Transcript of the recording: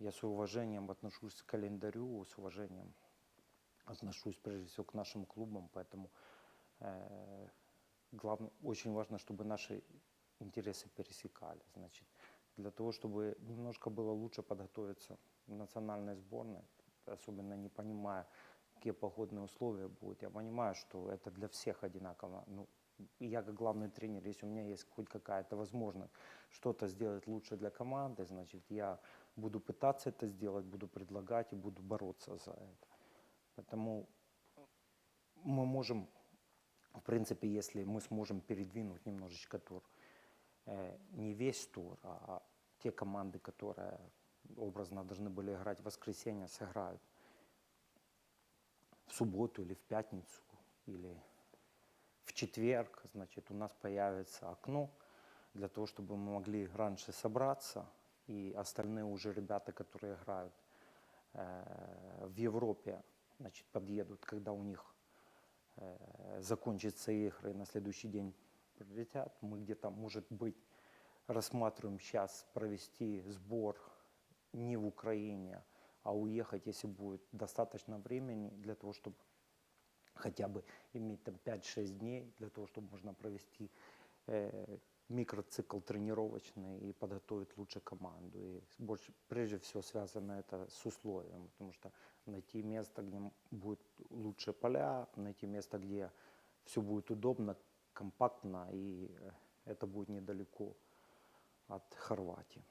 Я с уважением отношусь к календарю, с уважением отношусь прежде всего к нашим клубам, поэтому э, главное, очень важно, чтобы наши интересы пересекали. Значит, для того, чтобы немножко было лучше подготовиться национальной сборной, особенно не понимая, какие погодные условия будут. Я понимаю, что это для всех одинаково. Ну, я как главный тренер, если у меня есть хоть какая-то возможность что-то сделать лучше для команды, значит, я буду пытаться это сделать, буду предлагать и буду бороться за это. Поэтому мы можем, в принципе, если мы сможем передвинуть немножечко тур, э, не весь тур, а те команды, которые образно должны были играть в воскресенье, сыграют в субботу или в пятницу, или четверг, значит, у нас появится окно для того, чтобы мы могли раньше собраться, и остальные уже ребята, которые играют э, в Европе, значит, подъедут, когда у них э, закончатся игры, на следующий день прилетят. Мы где-то, может быть, рассматриваем сейчас провести сбор не в Украине, а уехать, если будет достаточно времени для того, чтобы хотя бы иметь там 5-6 дней для того, чтобы можно провести э, микроцикл тренировочный и подготовить лучше команду. И больше, прежде всего связано это с условием, потому что найти место, где будет лучше поля, найти место, где все будет удобно, компактно, и э, это будет недалеко от Хорватии.